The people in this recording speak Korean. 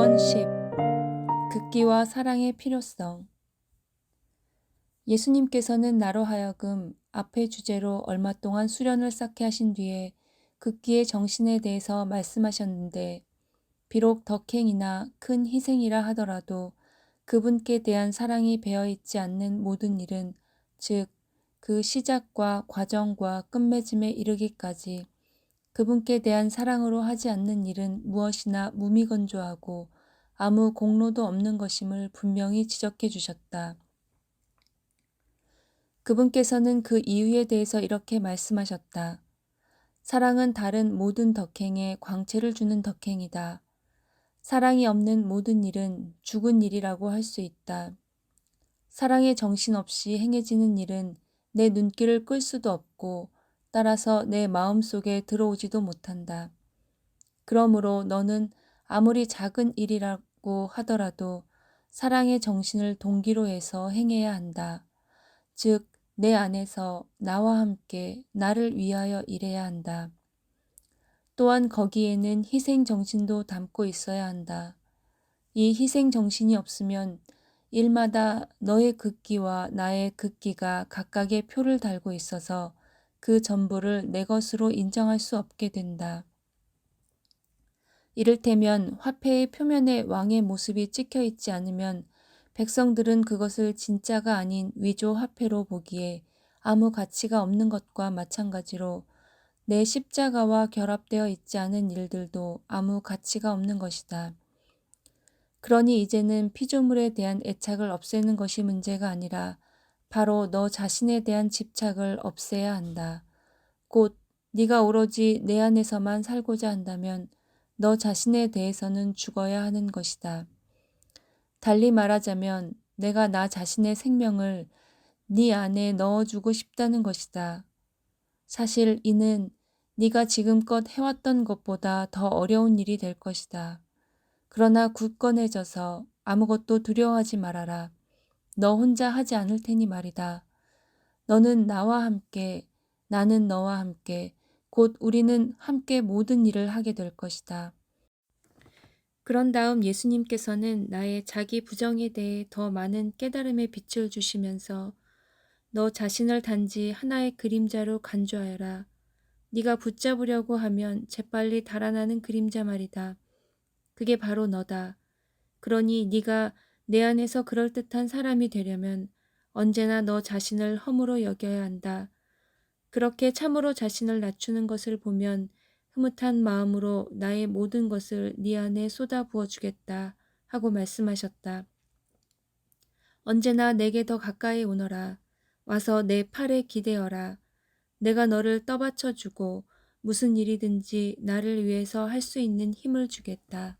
권 10. 극기와 사랑의 필요성. 예수님께서는 나로 하여금 앞의 주제로 얼마 동안 수련을 쌓게 하신 뒤에 극기의 정신에 대해서 말씀하셨는데, 비록 덕행이나 큰 희생이라 하더라도 그분께 대한 사랑이 배어 있지 않는 모든 일은, 즉, 그 시작과 과정과 끝맺음에 이르기까지 그분께 대한 사랑으로 하지 않는 일은 무엇이나 무미건조하고 아무 공로도 없는 것임을 분명히 지적해 주셨다. 그분께서는 그 이유에 대해서 이렇게 말씀하셨다. 사랑은 다른 모든 덕행에 광채를 주는 덕행이다. 사랑이 없는 모든 일은 죽은 일이라고 할 수 있다. 사랑의 정신 없이 행해지는 일은 내 눈길을 끌 수도 없고 따라서 내 마음 속에 들어오지도 못한다. 그러므로 너는 아무리 작은 일이라고 하더라도 사랑의 정신을 동기로 해서 행해야 한다. 즉, 내 안에서 나와 함께 나를 위하여 일해야 한다. 또한 거기에는 희생 정신도 담고 있어야 한다. 이 희생 정신이 없으면 일마다 너의 극기와 나의 극기가 각각의 표를 달고 있어서 그 전부를 내 것으로 인정할 수 없게 된다. 이를테면 화폐의 표면에 왕의 모습이 찍혀 있지 않으면 백성들은 그것을 진짜가 아닌 위조 화폐로 보기에 아무 가치가 없는 것과 마찬가지로 내 십자가와 결합되어 있지 않은 일들도 아무 가치가 없는 것이다. 그러니 이제는 피조물에 대한 애착을 없애는 것이 문제가 아니라 바로 너 자신에 대한 집착을 없애야 한다. 곧 네가 오로지 내 안에서만 살고자 한다면 너 자신에 대해서는 죽어야 하는 것이다. 달리 말하자면 내가 나 자신의 생명을 네 안에 넣어주고 싶다는 것이다. 사실 이는 네가 지금껏 해왔던 것보다 더 어려운 일이 될 것이다. 그러나 굳건해져서 아무것도 두려워하지 말아라. 너 혼자 하지 않을 테니 말이다. 너는 나와 함께, 나는 너와 함께, 곧 우리는 함께 모든 일을 하게 될 것이다. 그런 다음 예수님께서는 나의 자기 부정에 대해 더 많은 깨달음의 빛을 주시면서 너 자신을 단지 하나의 그림자로 간주하여라. 네가 붙잡으려고 하면 재빨리 달아나는 그림자 말이다. 그게 바로 너다. 그러니 네가 내 안에서 그럴듯한 사람이 되려면 언제나 너 자신을 허물어 여겨야 한다. 그렇게 참으로 자신을 낮추는 것을 보면 흐뭇한 마음으로 나의 모든 것을 네 안에 쏟아 부어 주겠다 하고 말씀하셨다. 언제나 내게 더 가까이 오너라. 와서 내 팔에 기대어라. 내가 너를 떠받쳐 주고 무슨 일이든지 나를 위해서 할 수 있는 힘을 주겠다.